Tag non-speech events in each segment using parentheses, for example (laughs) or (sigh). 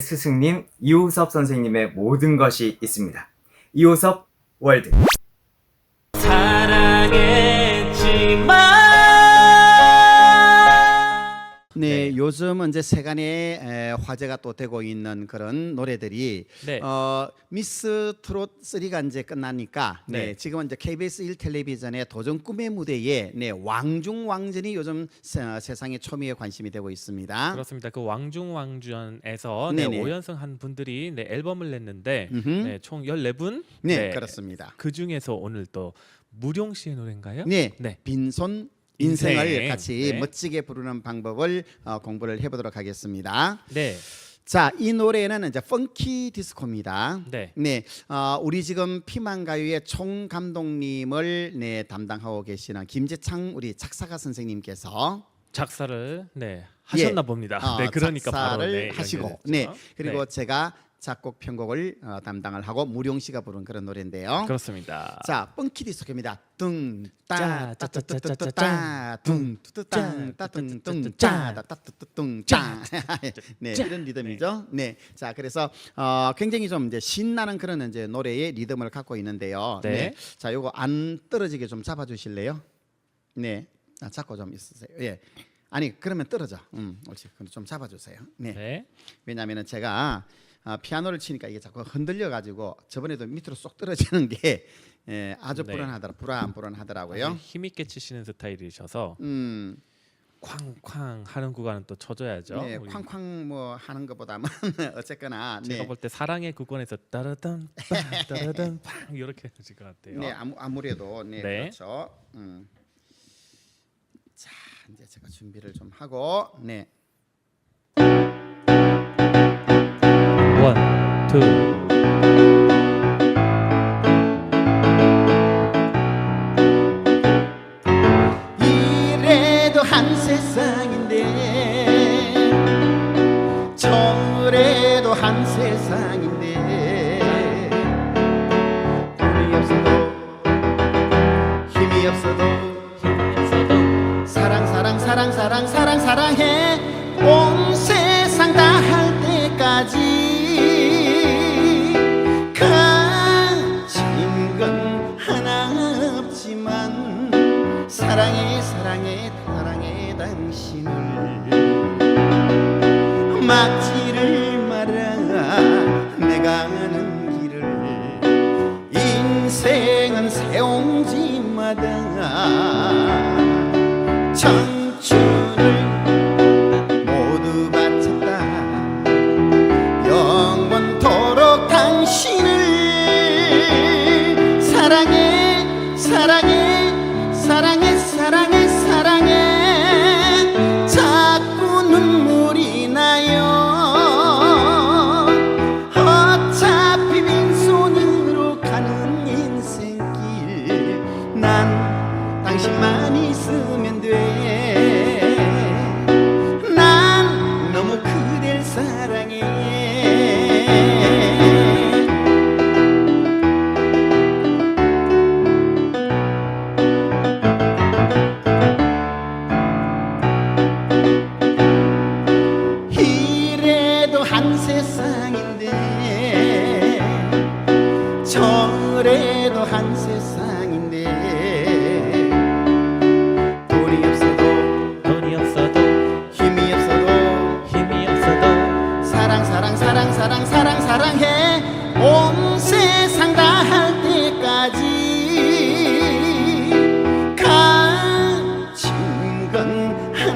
스승님 이호섭 선생님의 모든 것이 있습니다. 이호섭 월드. 네, 요즘은 이제 세간에 에, 화제가 또 되고 있는 그런 노래들이 네. 어, 미스 트롯 3가 이제 끝나니까 네. 네. 지금은 이제 KBS 1 텔레비전의 도전 꿈의 무대에 네, 왕중 왕전이 요즘 세, 세상에 초미에 관심이 되고 있습니다. 그렇습니다. 그 왕중 왕전에서 네, 네네. 오연승 한 분들이 네, 앨범을 냈는데 음흠. 네, 총 14분. 네, 그렇습니다. 그 중에서 오늘 또 무룡 씨의 노래인가요? 네, 네. 빈손 인생을 인생. 같이 네. 멋지게 부르는 방법을 어, 공부를 해보도록 하겠습니다. 네. 자, 이 노래는 이제 펑키 디스코입니다. 네. 네, 어, 우리 지금 피망 가요의 총 감독님을 네, 담당하고 계시는 김재창 우리 작사가 선생님께서 작사를 네, 하셨나 예. 봅니다. 어, 네, 그러니까 바로 작사를 네, 하시고. 네, 그리고 네, 제가 작곡 편곡을 어, 담당을 하고 무룡 씨가 부른 그런 노래인데요. 그렇습니다. 자, 펑키 디스코입니다. 짜, 뚱따따따따따따 뚱뚜땅따뚱뚱땅따뚱뚱짜 네, 이런 리듬이죠. 네. 자, 그래서 어, 굉장히 좀 이제 신나는 그런 이제 노래의 리듬을 갖고 있는데요. 네. 네. 자, 요거 안 떨어지게 좀 잡아 주실래요? 네. 아, 잡고 좀 있으세요. 예. 아니, 그러면 떨어져. 음, 옳지. 그럼 좀 잡아 주세요. 네. 네. 왜냐하면은 제가 아, 피아노를 치니까 이게 자꾸 흔들려 가지고 저번에도 밑으로 쏙 떨어지는 게 예, 아주 네. 불안하더라 불안 불안하더라고요. 힘 있게 치시는 스타일이셔서 음, 쾅쾅 하는 구간은 또 쳐줘야죠. 네, 우리 쾅쾅 뭐 하는 것보다는 (laughs) 어쨌거나 제가 네, 볼때 사랑의 구간에서 따라단 빵 따라단 빵 이렇게 하실 것 같아요. 네 아무, 아무래도 네, 네. 그렇죠. 음. 자 이제 제가 준비를 좀 하고 네. 원, 투. 이래도 한 세상인데 저래도 한 세상인데 돈이 없어도 힘이 없어도 사랑 사랑 사랑 사랑 사랑 사랑해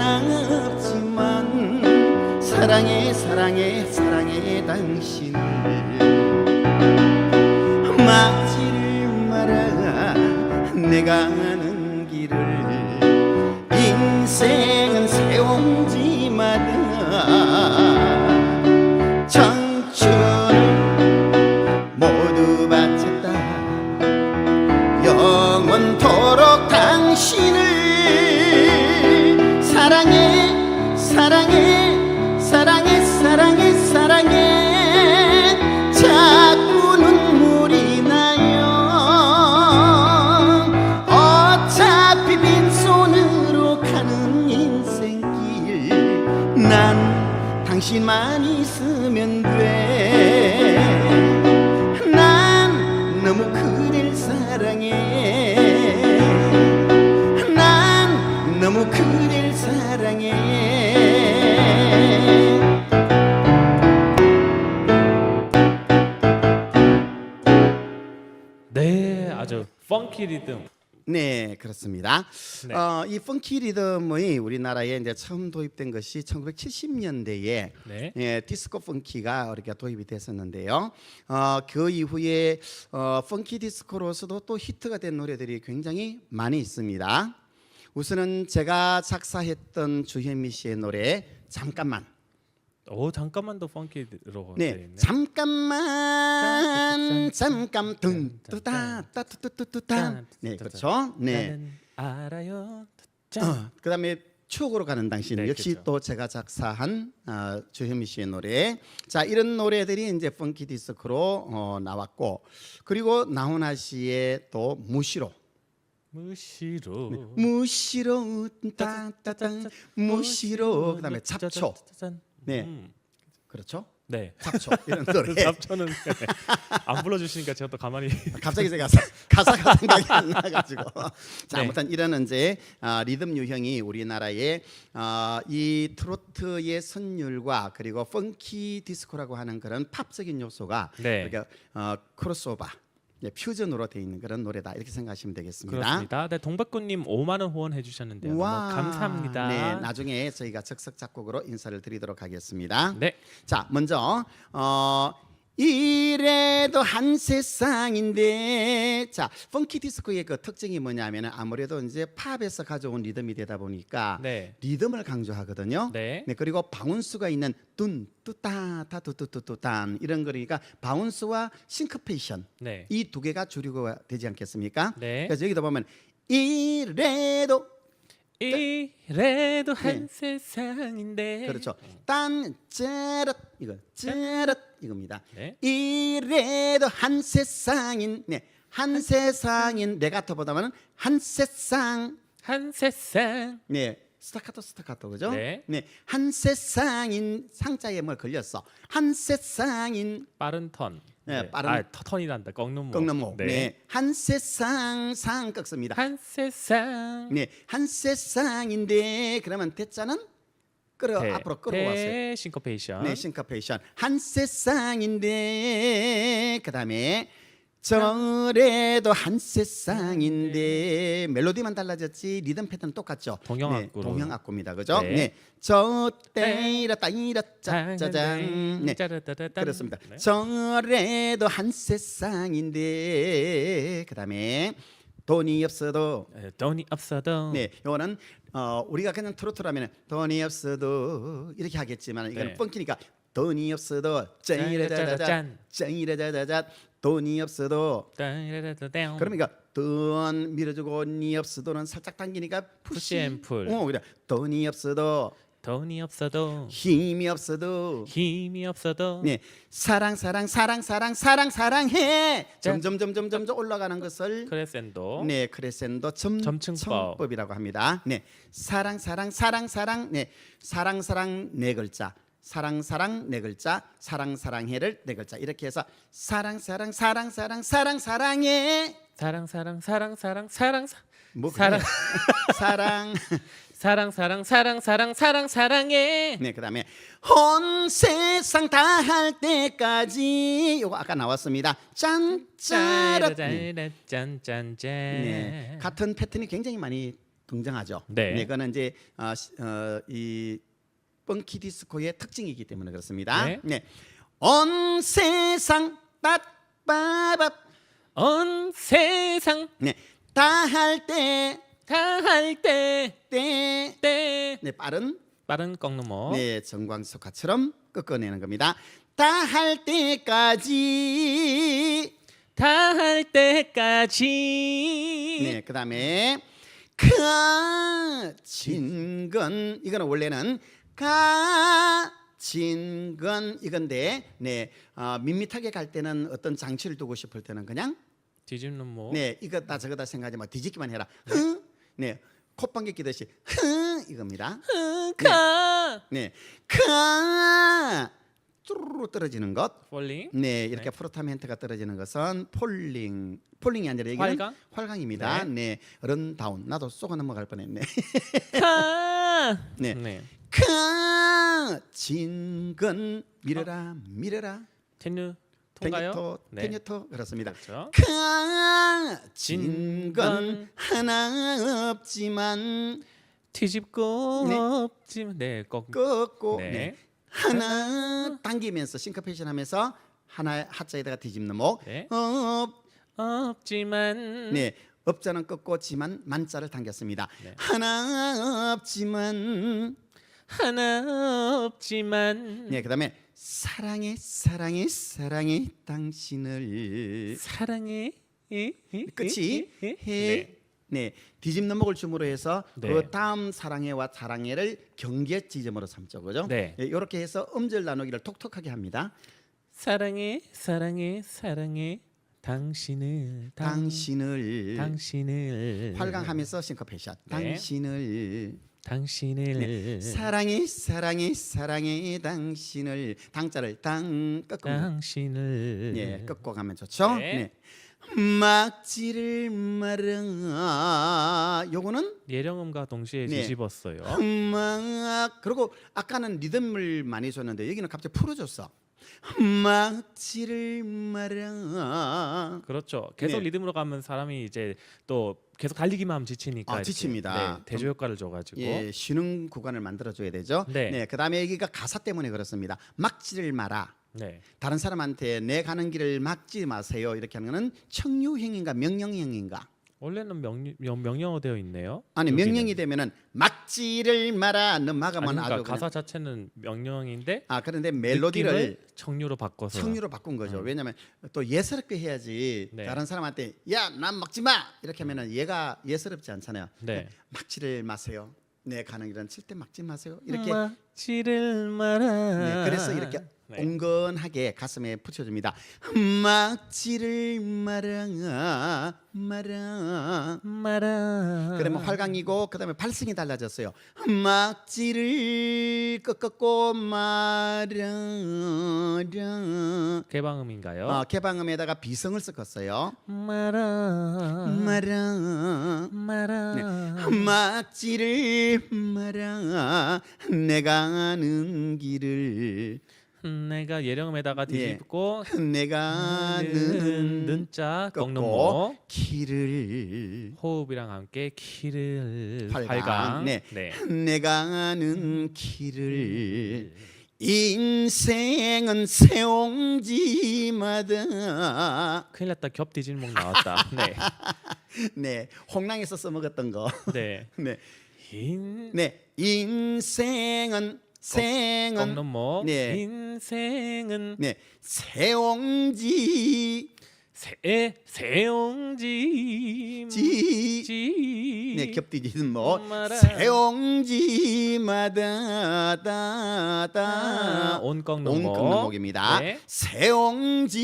없지만 사랑해 사랑해 사랑해 당신을. 막지를 마라 내가 아는 길을 인생 그렇습니다. 네. 어, 이 펑키 리듬이 우리나라에 이제 처음 도입된 것이 1970년대에 네. 예, 디스코 펑키가 이렇게 도입이 됐었는데요. 어, 그 이후에 어, 펑키 디스코로서도 또 히트가 된 노래들이 굉장히 많이 있습니다. 우선은 제가 작사했던 주현미 씨의 노래 잠깐만. 오, 잠깐만도 펑키로 돼 네. 잠깐만, 잠깐 뚱뚜따 따뚜뚜뚜따. 네, 그렇죠. 네. 알아요. 짠. 어, 그다음에 추억으로 가는 당신 네, 역시 그렇죠. 또 제가 작사한 어, 주현미 씨의 노래. 자 이런 노래들이 이제 펑키 디스크로 어, 나왔고 그리고 나훈아 씨의 또 무시로 무시로. 네. 무시로 따따따 무시로 그다음에 잡초 네. 음. 그렇죠 네. 잡초 (laughs) 이런 노래 잡초는 안 불러주시니까 제가 또 가만히 갑자기 제가 사- 가사가 생각이 안 나가지고 (laughs) 자 네. 아무튼 이런 이제 아, 리듬 유형이 우리나라의 아, 이 트로트의 선율과 그리고 펑키 디스코라고 하는 그런 팝적인 요소가 네. 그러니까 어, 크로스오버 예, 퓨전으로 돼 있는 그런 노래다 이렇게 생각하시면 되겠습니다. 그렇습니다. 네, 동백구님 5만 원 후원해 주셨는데요. 너무 감사합니다. 네, 나중에 저희가 적석 작곡으로 인사를 드리도록 하겠습니다. 네. 자, 먼저 어 이래도 한 세상인데 자 펑키 디스코의 그 특징이 뭐냐면은 아무래도 이제 팝에서 가져온 리듬이 되다 보니까 네. 리듬을 강조하거든요. 네. 그리고 바운스가 있는 뚠 뚜따 타 뚜뚜뚜뚜딴 이런 거니까 바운스와 싱크페이션 네. 이 두 개가 주류가 되지 않겠습니까? 네. 그래서 여기다 보면 이래도 이래도 한 네. 세상인데. 그렇죠. 딴 짜럿 이거 짜럿 이겁니다. 네. 이래도 한 세상인 네. 한 세상인 내가토보다는 한 세상 한 세상. 네. 스타카토 스타카토 그죠? 네. 한 세상인 상자에 뭘 걸렸어. 한 세상인 빠른 턴. 네, 빠른- 아, 터, 턴이 난다. 꺾는 목. 꺾는목. 네. 한 세상 상 꺾습니다. 한 세상. 네. 한 세상인데 그러면 대자는 끌어 대- 앞으로 끌어왔어요. 대 싱커페이션. 네, 싱카페이션. 한 세상인데 그다음에 저래도 한 세상인데 멜로디만 달라졌지 리듬 패턴 똑같죠. 동형악구로. 네, 동형악구입니다. 그죠? 네. 네. 저 때이라 따이라 짜짜잔. 네. 그렇습니다. 네. 저래도 한 세상인데 그다음에 돈이 없어도 네, 돈이 없어도. 네, 요거는 어, 우리가 그냥 트로트라면 돈이 없어도 이렇게 하겠지만 이건 네. 펑키니까 돈이 없어도 짱이라자자자 짠. 짱이라자자자 돈이 없어도. 그러니까 돈 밀어주고 니 없어도는 살짝 당기니까 푸시. 푸시 앤 풀. 어, 그래. 돈이 없어도. 돈이 없어도. 힘이 없어도. 힘이 없어도. 네. 사랑 사랑 사랑 사랑 사랑 사랑해. 짠. 점점 점점 점점 올라가는 것을. 크레센도. 네, 크레센도 점, 점층법. 점법이라고 합니다. 네, 사랑 사랑 사랑 사랑. 네, 사랑 사랑 네 글자, 사랑 사랑 네 글자, 사랑 사랑해를 네 글자 이렇게 해서 사랑 사랑 사랑 사랑 사랑 사랑해 사랑 사랑 사랑 사랑 사랑 사 뭐 사랑. 사랑 사랑 사랑 사랑 사랑 사랑 사랑해 네 그다음에 온 세상 다 할 때까지 요거 아까 나왔습니다. 짠짜라 네. 짠짠짠짠 네, 같은 패턴이 굉장히 많이 등장하죠. 네. 이거는 이제 어, 시- 어, 이 펑키 디스코의 특징이기 때문에 그렇습니다. 네. 네. 온 세상 따빠밥 온 세상 네. 다 할 때 다 할 때 때. 때 네, 빠른 빠른 꺾는목 네, 정광석화처럼 꺾어내는 겁니다. 다 할 때까지 다 할 때까지 네, 그다음에 가진 건 이거는 원래는 가진 건 이건데 네 어, 밋밋하게 갈 때는 어떤 장치를 두고 싶을 때는 그냥 뒤집는 목네 이거다 저거다 생각하지 마 뒤집기만 해라 흥! 네 콧방귀 끼듯이 흥 이겁니다 응, 가네가 쭈르르 떨어지는 것. 폴링. 네, 이렇게 프로타멘트가 떨어지는 것은 폴링. 폴링이 아니라 여기는 활강? 활강입니다. 네. 런다운. 나도 쏘가 넘어갈 뻔했네. 카. (laughs) 네. 네. 카 진건 밀어라 밀어라 텐유 통가요? 테니토 네. 테니토 그렇습니다. 그렇죠. 카 진건 하나 없지만 뒤집고 네. 없지만 네, 꼭 꺾고 네. 네. 하나 당기면서 싱커페이션 하면서 하나 하자에다가 뒤집는 목 네. 업, 없지만 네 업자는 꺾고 지만 만자를 당겼습니다. 네. 하나 없지만 하나 없지만 네 그다음에 사랑해 사랑해 사랑해 당신을 사랑해 끝이 해. 네. 네. 뒤집는 목을 줌으로 해서 네. 그 다음 사랑해와 사랑해를 경계 지점으로 삼죠, 그죠? 네. 이렇게 해서 음절 나누기를 톡톡하게 합니다. 사랑해 사랑해 사랑해 당신을 당, 당신을 당신을 활강하면서 싱커페이션. 네. 당신을 당신을 네. 사랑해 사랑해 사랑해 당신을 당자를 당 꺾고 당신을 예, 꺾고 가면 좋죠. 네. 네. 막지를 말아 요거는 예령음과 동시에 네. 뒤집었어요. 막 그리고 아까는 리듬을 많이 줬는데 여기는 갑자기 풀어줬어. 막지를 말아. 그렇죠. 계속 네. 리듬으로 가면 사람이 이제 또 계속 달리기만 하면 지치니까 아, 이렇게, 지칩니다. 네, 대조 효과를 줘가지고 예, 쉬는 구간을 만들어줘야 되죠. 네. 그다음에 여기가 가사 때문에 그렇습니다. 막지를 마라. 네. 다른 사람한테 내 가는 길을 막지 마세요. 이렇게 하는 거는 청유형인가 명령형인가? 원래는 명, 명, 명령어 되어 있네요. 아니 여기는. 명령이 되면은 막지를 마라. 너 아니, 막으면 그러니까 아주 가사 자체는 명령인데 아 그런데 멜로디를 청유로 바꿔서 청유로 바꾼 거죠. 왜냐하면 또 예스럽게 해야지 네. 다른 사람한테 야난 먹지 마 이렇게 하면은 얘가 예스럽지 않잖아요. 네. 막지를 마세요. 내 가는 길은 절대 막지 마세요. 이렇게 막지를 말아. 네, 그래서 이렇게 네. 온건하게 가슴에 붙여줍니다. 막지를 마라 마라. 말아. 그러면 활강이고 그다음에 발성이 달라졌어요. 막지를 꺾었고 마라. 개방음인가요? 어, 개방음에다가 비성을 섞었어요. 말아. 마라. 말아. 네. 막지를 마라. 내가 아는 길을 내가 예령음에다가 뒤집고 (laughs) 내가 는 는자 꺾는 모 길을 호흡이랑 함께 키를 활강. 활강. 네. 네. 내가 아는 길을 인생은 세옹지마다 큰일 났다. 겹 뒤지는 목 나왔다. 네. (laughs) 네 홍랑에서 써먹었던 거 네. (laughs) 네. 인 네 인생은 생은 꺾는 목. 네. 인생은 네 세옹지 새 새옹지 지 지. 네, 겹디지는 뭐 말아. 세옹지마다 다다 아, 온 꺾는 온 목. 꺾는 목입니다. 네. 세옹지마다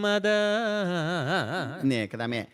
집마다 네, 그다음에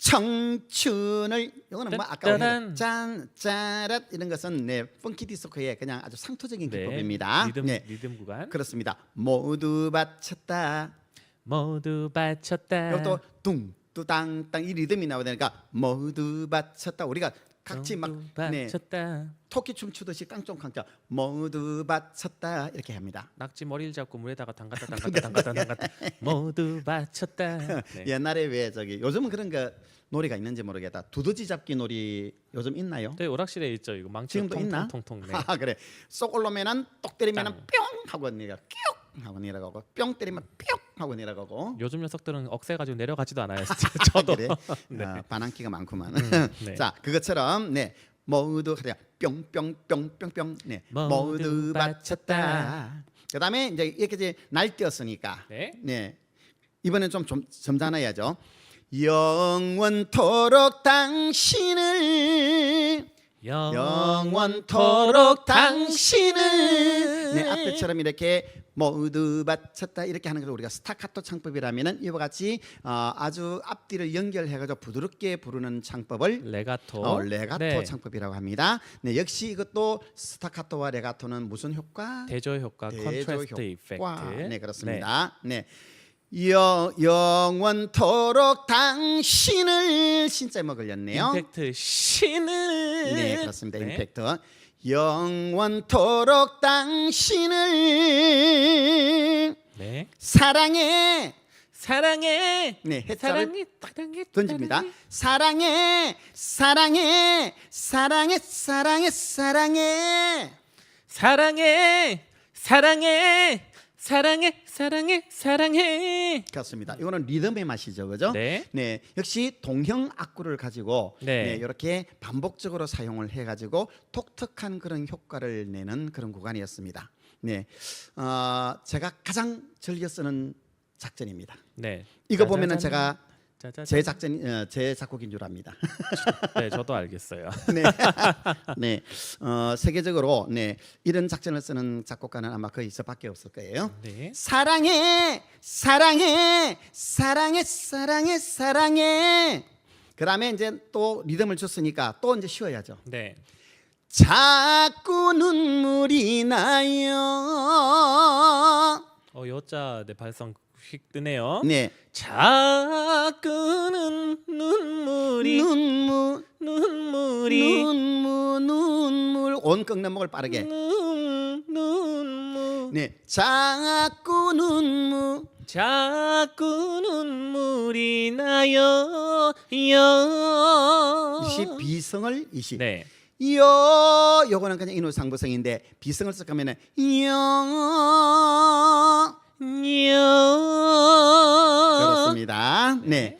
청춘을 이거는 뭐 아까. 짠 짜랏 이런 것은 네 펑키 디스코의 그냥 아주 상토적인 네. 기법입니다. 리듬 네, 리듬 구간. 그렇습니다. 모두 바쳤다. 모두 바쳤다. 이것도 둥뚜땅땅 이 리듬이 나와야 되니까 모두 바쳤다. 우리가 각지 막 네, 바쳤다. 토끼 춤 추듯이 깡총깡총 모두 바쳤다 이렇게 합니다. 낙지 머리를 잡고 물에다가 담갔다 담갔다 (laughs) 담갔다 담갔다 모두 바쳤다. 네. 옛날에 왜 저기 요즘은 그런 거 놀이가 있는지 모르겠다. 두더지 잡기 놀이 요즘 있나요? 네, 오락실에 있죠. 이거 망치 지금도 있나? 통통통. 네. (laughs) 아 그래. 쏙 올라오면은 똑 때리면은 땅. 뿅 하고 내가 뿅 하고 내려가고 뿅 때리면 뿅 하고 내려가고. 요즘 녀석들은 억세 가지고 내려가지도 않아요. (laughs) 저도. 그래. (laughs) 네. 아, 반항기가 많구만. (laughs) 네. 자 그것처럼 네 모두 그래 뿅뿅뿅뿅뿅 네 모두. 바쳤다. 그다음에 이제 이렇게 이제 날뛰었으니까 네. 네 이번엔 좀, 좀 점잖아야죠. 영원토록 당신을 영원토록 당신을 네 앞에처럼 이렇게 모두 바쳤다 이렇게 하는 걸 우리가 스타카토 창법이라면은 이와 같이 어, 아주 앞뒤를 연결해가지고 부드럽게 부르는 창법을 레가토. 어, 레가토 네. 창법이라고 합니다. 네 역시 이것도 스타카토와 레가토는 무슨 효과? 대조 효과, 컨트라스트. 이펙트. 네 그렇습니다. 네. 영, 영원토록 당신을 신자에 걸렸네요. 임팩트 신을. 네 그렇습니다. 네. 임팩트. 영원토록 당신을 네. 사랑해. 사랑해. 네 사랑해. 사랑해. 던집니다. 사랑해, 사랑해, 사랑해, 사랑해, 사랑해. 사랑해. 사랑해. 사랑해. 사랑해. 사랑해. 그렇습니다. 이거는 리듬의 맛이죠, 그죠? 네. 네, 역시 동형 악구를 가지고 네. 네. 이렇게 반복적으로 사용을 해가지고 독특한 그런 효과를 내는 그런 구간이었습니다. 네, 어, 제가 가장 즐겨 쓰는 작전입니다. 네. 이거 보면은. 제가 짜자잔. 제 작전, 어, 제 작곡인 줄 압니다. (laughs) 네, 저도 알겠어요. (laughs) 네, 네, 어, 세계적으로 네 이런 작전을 쓰는 작곡가는 아마 거의 저밖에 없을 거예요. 네. 사랑해 사랑해 사랑해 사랑해 사랑해 그다음에 이제 또 리듬을 줬으니까 또 이제 쉬어야죠 네. 자꾸 눈물이 나요 어, 여자 내 발성 휙 뜨네요. 네 자꾸는 눈물이 눈물 눈물이 눈물 눈물 온 꺾는 목을 빠르게 눈 눈물 네 자꾸 눈물 자꾸 눈물이 나요 요. 이시 비성을 이시 네. 요 요거는 그냥 인후상부성인데 비성을 요 요. 그렇습니다. 네.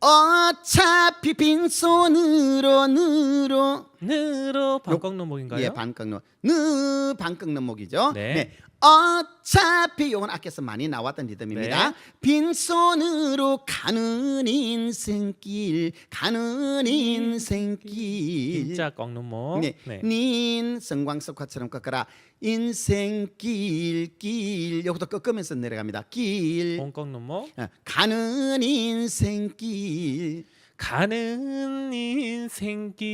어차피 빈손으로 늘어 느로 방광노목인가요? 예, 반꺾는 느 반꺾는 목이죠. 네. 네. 어차피 요건 아껴서 많이 나왔던 리듬입니다. 네. 빈손으로 가는 인생길 가는 인생길 진짜 꺾노목. 네. 닌 성광석화처럼 꺾어라 인생길 길 여기도 꺾으면서 내려갑니다. 길 온꺾노목. 어, 가는 인생길 가는 인생길.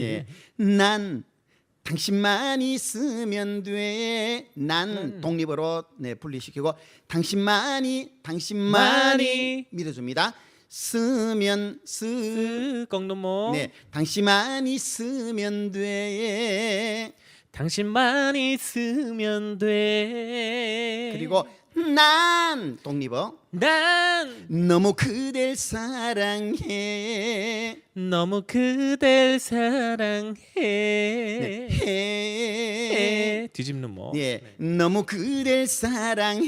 예. 난 당신만 있으면 돼. 난 음. 독립으로 네, 분리시키고 당신만이 당신만이 많이. 밀어줍니다. 쓰면 쓰스 꺾노목. 네, 당신만 있으면 돼. 당신만 있으면 돼. 그리고 난 독립어 난 너무 그댈 사랑해. 너무 그댈 네, 사랑해. 해. 뒤집는 목. 예, 너무 그댈 사랑해.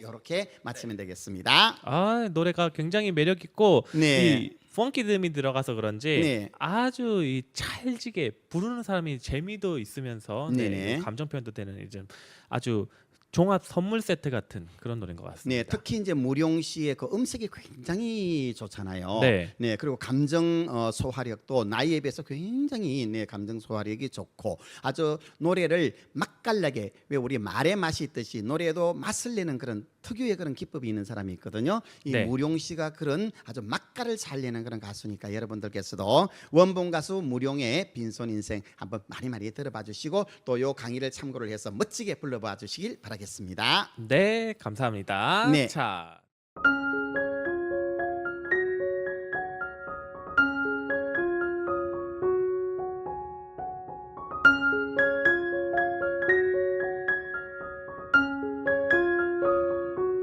이렇게 마치면 되겠습니다. 아 노래가 굉장히 매력 있고 네. 이 펑키듬이 들어가서 그런지 네. 아주 이 찰지게 부르는 사람이 재미도 있으면서 네, 네네. 감정 표현도 되는 이제 아주 종합 선물 세트 같은 그런 노래인 것 같습니다. 네, 특히 이제 무룡 씨의 그 음색이 굉장히 좋잖아요. 네. 그리고 감정 어, 소화력도 나이에 비해서 굉장히 네, 감정 소화력이 좋고 아주 노래를 맛깔나게 왜 우리 말의 맛이 있듯이 노래도 맛을 내는 그런 특유의 그런 기법이 있는 사람이 있거든요. 이 네. 무룡 씨가 그런 아주 맛깔을 잘 내는 그런 가수니까 여러분들께서도 원본 가수 무룡의 빈손 인생 한번 많이 많이 들어봐 주시고 또 요 강의를 참고를 해서 멋지게 불러봐 주시길 바라 겠습니다. 네, 감사합니다. 네. 자.